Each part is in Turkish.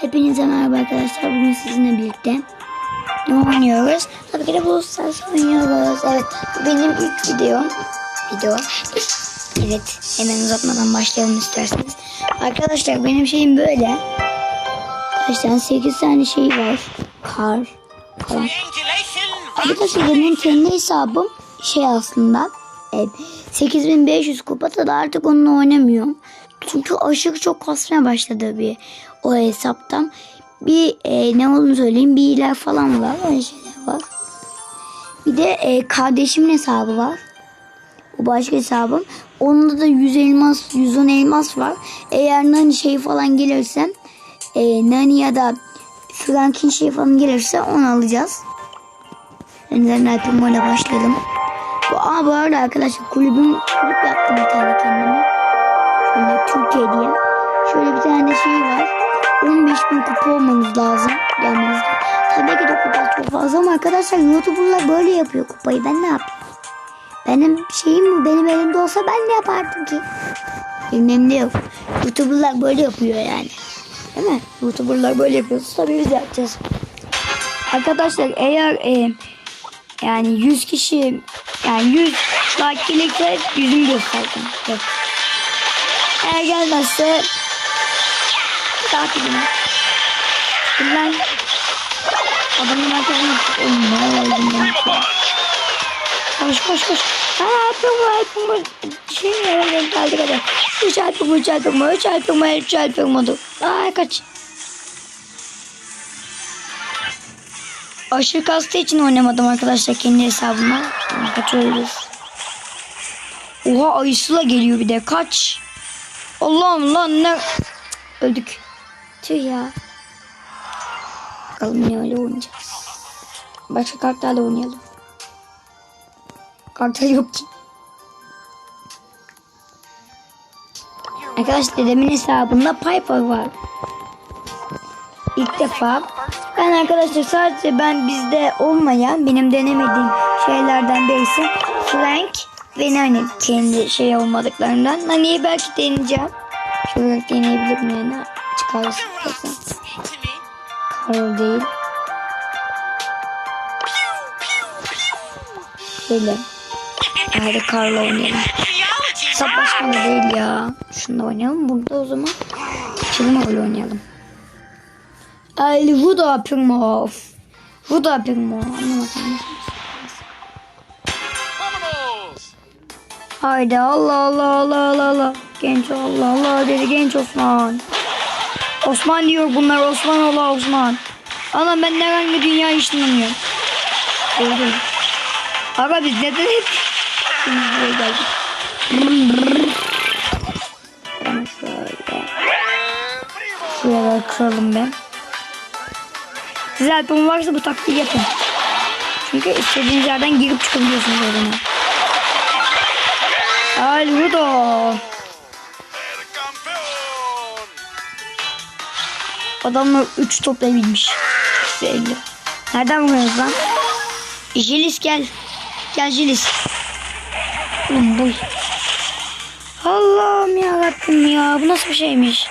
Hepinize merhaba arkadaşlar. Bugün sizinle birlikte ne oynuyoruz? Tabii ki de Brawl Stars oynuyoruz. Evet bu benim ilk videom. Video. Evet hemen uzatmadan başlayalım isterseniz. Arkadaşlar benim şeyim böyle. Kaç tane? 8 tane şey var. Kar. Falan. Arkadaşlar benim kendi hesabım şey aslında e, 8500 kupada da artık onunla oynamıyorum. Çünkü aşırı çok kasmaya başladı bir o hesaptan. Bir e, ne olduğunu söyleyeyim bir iler falan var öyle şeyler var. Bir de e, kardeşimin hesabı var. O başka hesabım. Onda da 100 elmas, 110 elmas var. Eğer Nani şey falan gelirse e, Nani ya da Frank'in şey falan gelirse onu alacağız. Önden Alpimor'la başlayalım. Bu, aa, bu arada arkadaşlar kulübüm kulüp yaptım bir tane kendime. Şöyle Türkiye diye. Şöyle bir tane şey var. 15 bin kupa olmamız lazım. Gelmeniz Tabii ki de kupa çok fazla ama arkadaşlar YouTuber'lar böyle yapıyor kupayı. Ben ne yapayım? Benim şeyim bu. Benim elimde olsa ben ne yapardım ki? Bilmem ne yok. YouTuber'lar böyle yapıyor yani. Değil mi? YouTuber'lar böyle yapıyorsa tabii biz de yapacağız. Arkadaşlar eğer e, yani 100 kişi yani 100 like gelirse yüzümü göstereceğim. Evet. Eğer gelmezse takibine. Lan adamın arkasına oğlum ne oldu ben? Koş koş koş. Aa yapma yapma. Şey nereye geldi kadar. Alpım üç alpım üç alpım üç alpım oldu. Ay kaç. Aşırı kastığı için oynamadım arkadaşlar kendi hesabıma. Kaçıyoruz. Oha ayısıyla geliyor bir de kaç. Allah'ım lan ne. Öldük. Tüh ya. Bakalım ne öyle oynayacağız. Başka kartlarla oynayalım. Kartlar yok ki. Arkadaşlar dedemin hesabında Piper var. İlk defa. Ben arkadaşlar sadece ben bizde olmayan benim denemediğim şeylerden birisi Frank ve Nani kendi şey olmadıklarından. Nani'yi belki deneyeceğim. Şöyle deneyebilirim yani çıkarsa. Carol değil. Böyle. Hadi Carl'la oynayalım. Sap başkanı değil ya. Şunu da oynayalım. Burada o zaman. Çılma öyle oynayalım. Ay Huda Primo. Huda Primo. Anlamadım. Haydi Allah Allah Allah Allah Allah. Genç Allah Allah dedi genç Osman. Osman diyor bunlar Osman Allah Osman. Ana ben ne hangi dünya işlemiyorum. Öldüm. Aga biz neden hep buraya geldik. Şöyle. Şuraları kıralım ben. Size alpım varsa bu taktiği yapın. Çünkü istediğiniz yerden girip çıkabiliyorsunuz o. Al Hudo. Adamlar 3 toplayabilmiş. Sevgili. Nereden vuruyoruz lan? Jilis gel. Gel Jilis. Oğlum bu. Allah'ım ya Rabbim ya. Bu nasıl bir şeymiş?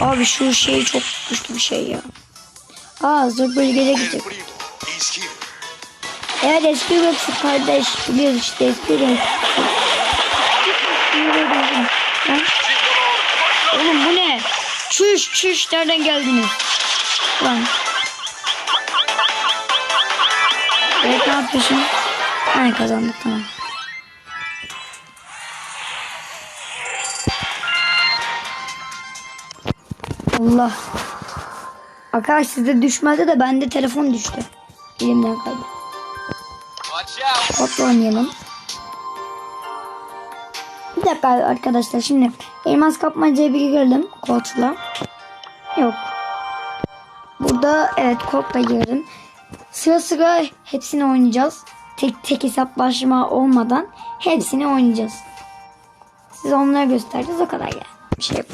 Abi şu şey çok güçlü bir şey ya. Aa zor bölgede gidecek. Evet eski Rex'i kardeş biliyoruz işte eski Rex. Oğlum bu ne? Çüş çüş nereden geldiniz? Lan. Evet ne yapıyorsun? Ha kazandık tamam. Allah. Arkadaş sizde düşmedi de bende telefon düştü. Elimden kaydı. Hopla oynayalım. Bir dakika arkadaşlar şimdi elmas kapmacaya bir girelim kodla. Yok. Burada evet kodla girelim. Sıra sıra hepsini oynayacağız. Tek tek hesaplaşma olmadan hepsini oynayacağız. Size onları göstereceğiz o kadar yani. Bir şey yok.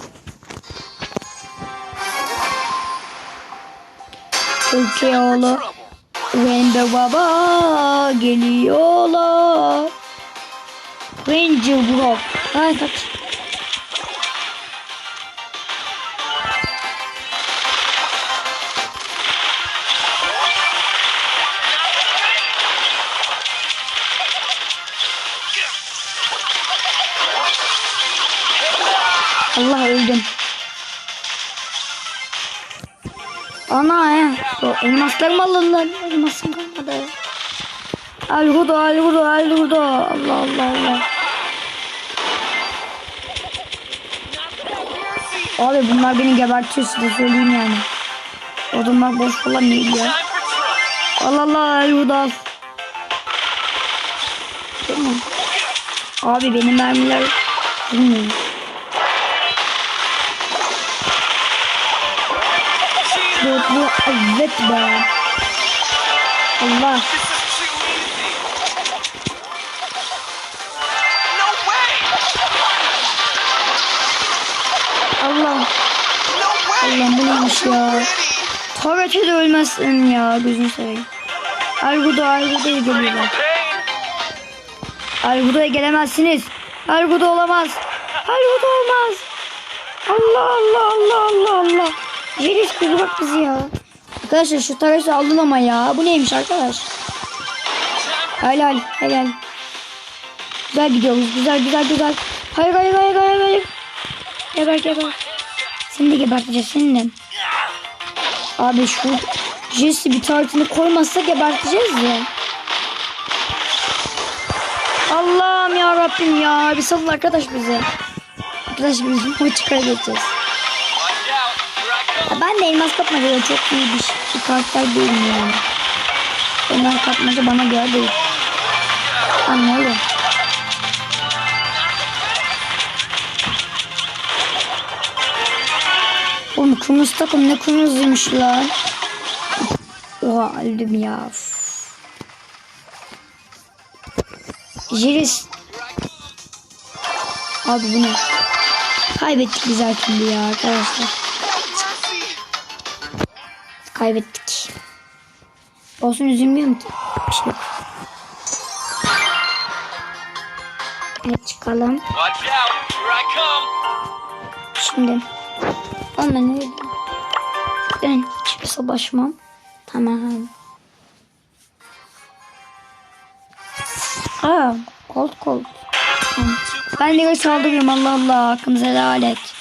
Türkiye oğlu Rainbow Baba geliyorlar. Ranger Rock. Ay kaç. Allah öldüm. O elmaslarım alındı. Elmasım kalmadı. Al hudo al hudo al hudo. Allah Allah Allah. Abi bunlar beni gebertiyor size söyleyeyim yani. Odunlar boş falan değil ya. Al hudo al. Değil mi? Abi benim mermiler bilmiyorum. Bu evet be. Allah. Allah. Allah'ım bu neymiş ya. Tavet'e de ölmezsin ya gözünü seveyim. Argudo Argudo'ya geliyorlar. Argudo'ya gelemezsiniz. Argudo olamaz. Argudo olmaz. Allah Allah Allah Allah Allah. Jelis kızı bak bizi ya. Arkadaşlar şu tarafı aldın ama ya. Bu neymiş arkadaş? Helal helal. Güzel gidiyoruz. Güzel güzel güzel. Hayır hayır hayır hayır hayır. Geber geber. Seni de geberteceğiz seni de. Abi şu Jesse bir tartını koymazsa geberteceğiz ya. Allah'ım ya Rabbim ya. Bir salın arkadaş bize. Arkadaş biz maçı kaybedeceğiz. Ben de elmas kapmaca çok iyi bir, bir karakter değilim yani. Elmas kapmaca bana göre değil. Lan ne oluyor? Oğlum kırmızı takım ne kırmızıymış lan. Oha öldüm ya. Jiris. Abi bu ne? Kaybettik biz türlü ya arkadaşlar. Kaybettik. Olsun üzülmüyorum ki. Bir şey yok. Evet çıkalım. Şimdi. Ben ne? Ben hiçbir savaşmam. Tamam. Aa, kolt kolt. Ben de saldırıyorum Allah Allah. Hakkımızı helal et.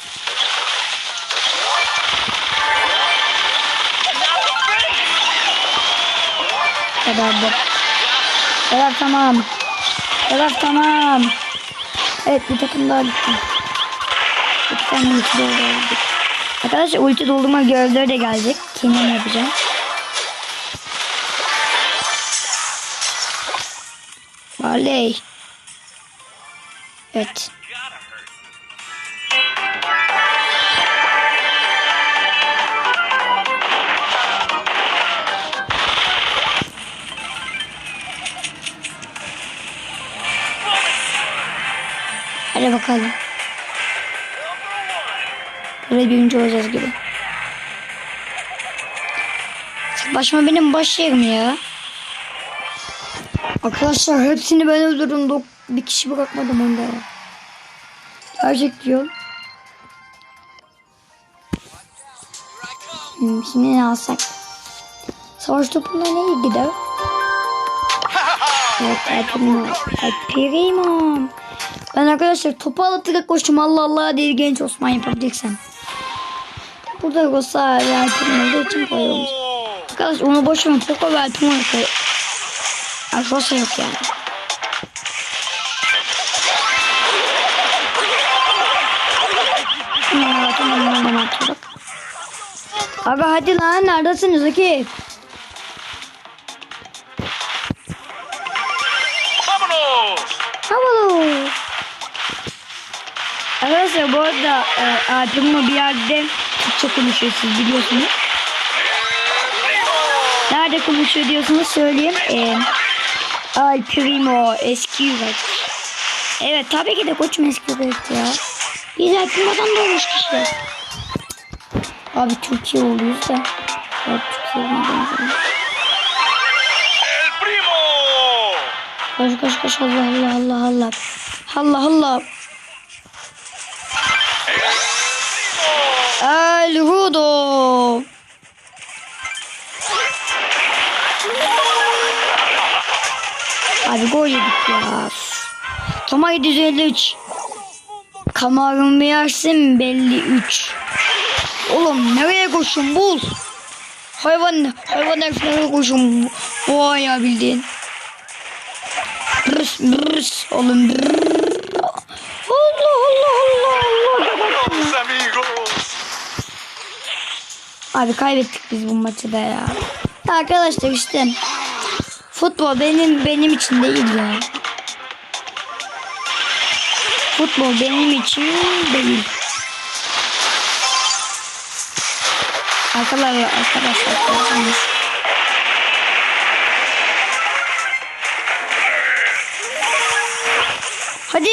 Geberdi. Geber tamam. Geber tamam. Evet bir takım daha bitti. Bir tane ulti doldurduk. Arkadaşlar ulti doldurma gözleri de gelecek. Kendim yapacağım. Barley. Evet. Hadi bakalım. Böyle birinci olacağız gibi. Başıma benim baş yerim ya. Arkadaşlar hepsini ben öldürdüm. Bir kişi bırakmadım onda. Gerçek diyor. Şimdi ne alsak? Savaş topuna ne gider? Evet, El Primo. Ben arkadaşlar topu alıp direkt koştum. Allah Allah diye genç Osman yapabileceksem. Burada Rosa ve El Primo olduğu için koyuyoruz. Arkadaş onu boş verin. Poco ve El Primo koy. Ya Rosa yok yani. Aga hadi lan neredesiniz Aki? Arkadaşlar bu arada e, abimle bir yerde Türkçe konuşuyor siz biliyorsunuz. Nerede konuşuyor diyorsunuz söyleyeyim. E, Al Primo eski yürek. Evet tabii ki de koçum eski yürek ya. Biz Primo'dan doğmuş kişiler. Abi Türkiye oluyoruz da. Evet Türkiye'den benziyor. El primo. Koş koş koş Allah Allah Allah Allah. Allah Allah. El Rudo. Abi gol yedik ya. Toma 753. Kamarın yersin belli 3. Oğlum nereye koşun bul. Hayvan hayvan herif nereye koşun boğa ya bildiğin. Brıs brıs oğlum brrr. Abi kaybettik biz bu maçı da ya. Arkadaşlar işte futbol benim benim için değil ya. Futbol benim için değil. Arkadaşlar arkadaşlar. görüyorsunuz. Hadi.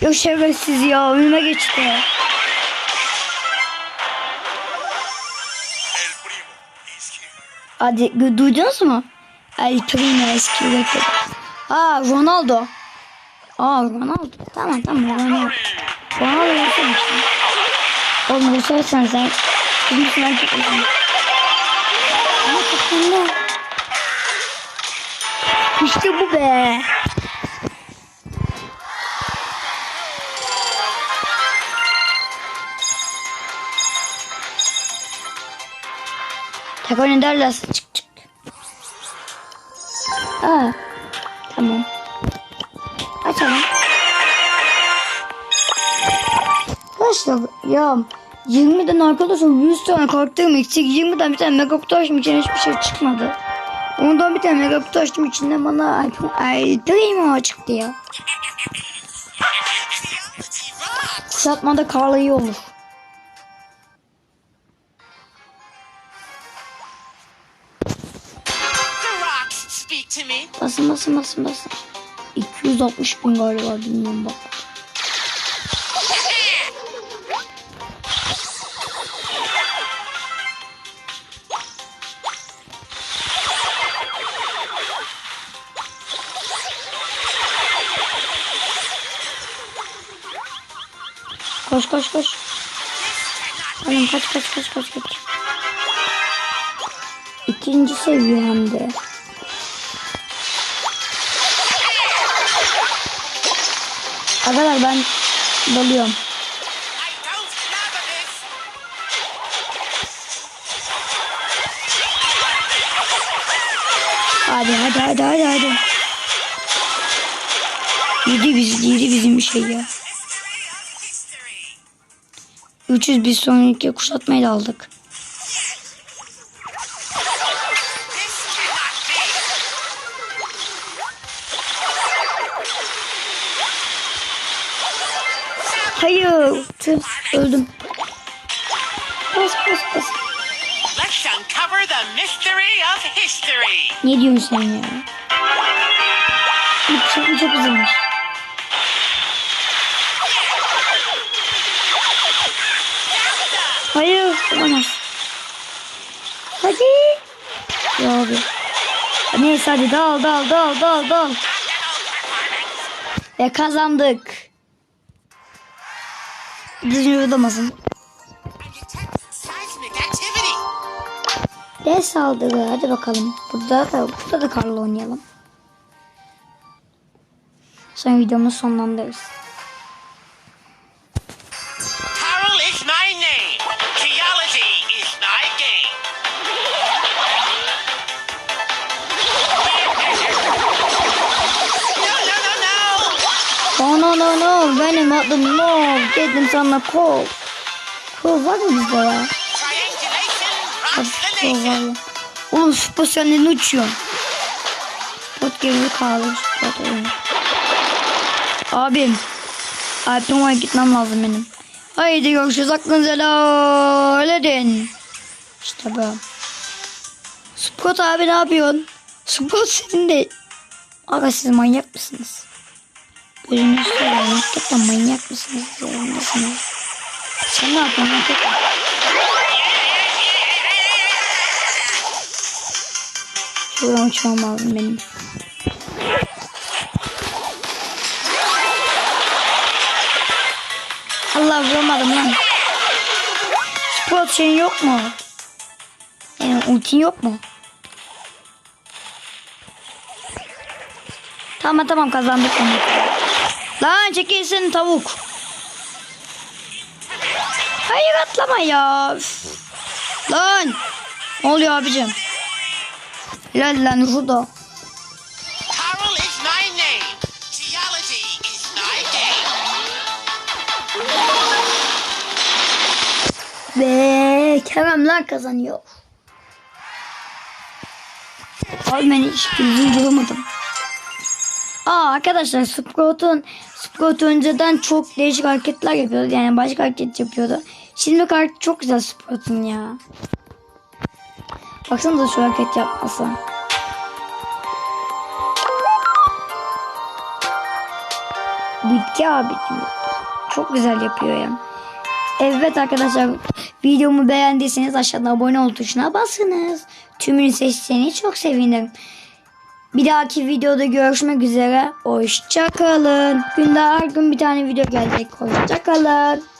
Yok şerefsiz ya önüme geçti. Hadi duydunuz mu? El Primo eski rakibi. Aa Ronaldo. Aa Ronaldo. Tamam tamam Ronaldo. Ronaldo işte. Oğlum bu sefer sen sen. Mısın erkek misin? Ama kafamda. İşte bu be. Tek oynarlarsa çık çık. Aa, tamam. Açalım. Arkadaşlar ya 20'den arkadaşlar 100 tane karakterim eksik 20'den bir tane mega kutu açtım içinden hiçbir şey çıkmadı. Ondan bir tane mega kutu açtım içinden bana ay Dream çıktı ya. Kısaltmada Karla iyi olur. Basın basın basın basın. 260 bin galiba bilmiyorum bak. Koş koş koş. Oğlum kaç kaç kaç kaç kaç. İkinci seviye hem. Arkadaşlar ben dalıyorum. Hadi hadi hadi hadi hadi. Yedi biz yedi bizim bir şey ya. History. 300 biz kuşatmayı da aldık. Hayır. Tüh, öldüm. Bas bas bas. Let's uncover the mystery of history. Ne diyorsun sen ya? Bu çok, çok güzelmiş. Hayır olamaz. Hadi. Ya abi. Neyse hadi dal dal dal dal dal. Ve kazandık. Düzgün activity. Ne saldırı hadi bakalım. Burada da burada da karla oynayalım. Sonra videomu sonlandırırız. Benim adım no dedim sana kol. Kol var mı bizde ya? The kol var ya. Oğlum senden uçuyor. Spot geri kaldı spot oyun. Abim. Alp'e gitmem lazım benim. Haydi görüşürüz aklınızı helal edin. İşte bu. Spot abi ne yapıyorsun? Spot senin de. Aga siz manyak mısınız? Gözünüzü seveyim. Hakikaten manyak mısınız? Yanındasınız. Sen ne yapıyorsun? Şuradan uçmam lazım benim. Allah vuramadım lan. Spot şeyin yok mu? Yani ultin yok mu? Tamam tamam kazandık onu. Lan çekilsin tavuk. Hayır atlama ya. Lan. Ne oluyor abicim? Lan lan Rudo. Ve Keremler kazanıyor. Abi ben hiç durmadım. Aa arkadaşlar Sprout'un Sprout önceden çok değişik hareketler yapıyordu. Yani başka hareket yapıyordu. Şimdi hareket çok güzel Sprout'un ya. Baksanıza şu hareket yapması. Bitki abicim. Çok güzel yapıyor ya. Evet arkadaşlar videomu beğendiyseniz aşağıda abone ol tuşuna basınız. Tümünü seçseniz çok sevinirim. Bir dahaki videoda görüşmek üzere. Hoşçakalın. Günde her gün bir tane video gelecek. Hoşçakalın.